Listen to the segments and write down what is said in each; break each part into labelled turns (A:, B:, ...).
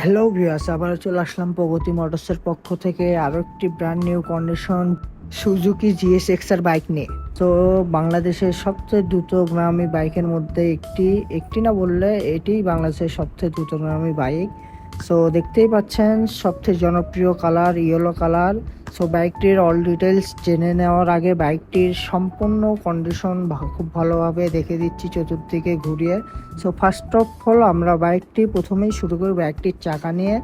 A: Hello viewers আবার চলে আসলাম প্রগতি মোটরসের পক্ষ থেকে আরও একটি brand new condition Suzuki GS XR bike নিয়ে। তো বাংলাদেশের সবচেয়ে দ্রুতগামী বাইকের মধ্যে একটি একটি না বললে এটি বাংলাদেশের সবচেয়ে দ্রুতগামী বাইক সো দেখতেই পাচ্ছেন, সবচেয়ে জনপ্রিয় কালার ইয়েলো কালার সো বাইকটির অল ডিটেলস জেনে নেওয়ার আগে বাইকটির সম্পূর্ণ কন্ডিশন খুব ভালোভাবে দেখে দিচ্ছি চতুর্দিকে ঘুরিয়ে। সো ফার্স্ট অফ অল আমরা বাইকটি প্রথমেই শুরু করি বাইকটির চাকা নিয়ে।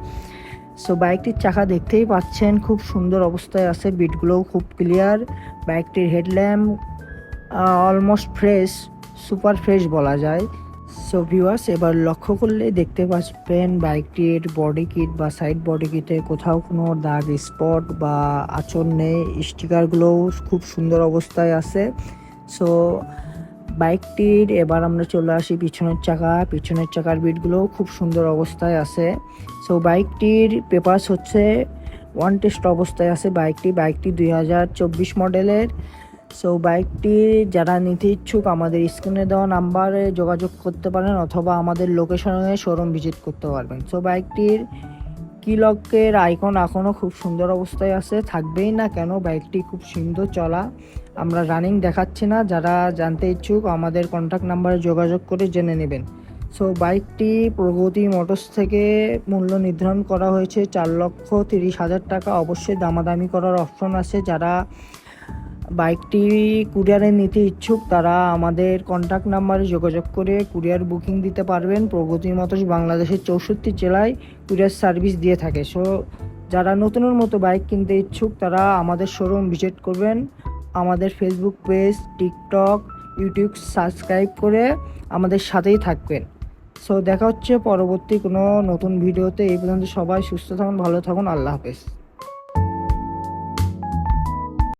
A: সো বাইকটির চাকা দেখতেই পাচ্ছেন খুব সুন্দর অবস্থায় আছে বিটগুলোও খুব ক্লিয়ার বাইকটির headlamp almost fresh super fresh বলা যায়। সো ভিউয়ার্স এবার লক্ষ্য করলে দেখতে পাচ্ছেন বাইকটির বডি কিট বা সাইড বডি কিটে কোথাও কোনো দাগ স্পট বা আচর নেই। স্টিকারগুলোও খুব সুন্দর অবস্থায় আছে। সো বাইকটির এবার আমরা চলে আসি পিছনের চাকা পিছনের চাকার বিটগুলোও খুব সুন্দর অবস্থায় আছে। সো বাইকটির পেপারস হচ্ছে ওয়ান টেস্ট অবস্থায় আছে। বাইকটি বাইকটি দুই হাজার চব্বিশ মডেলের সো বাইকটি যারা নিতে ইচ্ছুক, আমাদের স্ক্রিনে দেওয়া নাম্বারে যোগাযোগ করতে পারেন অথবা আমাদের লোকেশনে শোরুম ভিজিট করতে পারবেন। সো বাইকটির কি লকের আইকন এখনও খুব সুন্দর অবস্থায় আছে। থাকবেই না কেন, বাইকটি খুব সুন্দর চলা। আমরা রানিং দেখাচ্ছি না। যারা জানতে ইচ্ছুক, আমাদের কন্ট্যাক্ট নাম্বারে যোগাযোগ করে জেনে নেবেন। সো বাইকটি প্রগতি মোটরস থেকে মূল্য নির্ধারণ করা হয়েছে চার লক্ষ তিরিশ হাজার টাকা। অবশ্যই দামাদামি করার অপশন আছে। যারা বাইকটি কুরিয়ারে নিতে ইচ্ছুক, তারা আমাদের কন্ট্যাক্ট নাম্বারে যোগাযোগ করে কুরিয়ার বুকিং দিতে পারবেন। প্রগতি মোটরস বাংলাদেশের চৌষট্টি জেলায় কুরিয়ার সার্ভিস দিয়ে থাকে। সো যারা নতুনের মতো বাইক কিনতে ইচ্ছুক, তারা আমাদের শোরুম ভিজিট করবেন। আমাদের Facebook page TikTok YouTube subscribe করে আমাদের সাথেই থাকবেন। সো দেখা হচ্ছে পরবর্তী কোনো নতুন ভিডিওতে। এই পর্যন্ত সবাই সুস্থ থাকুন, ভালো থাকুন। আল্লাহ হাফেজ।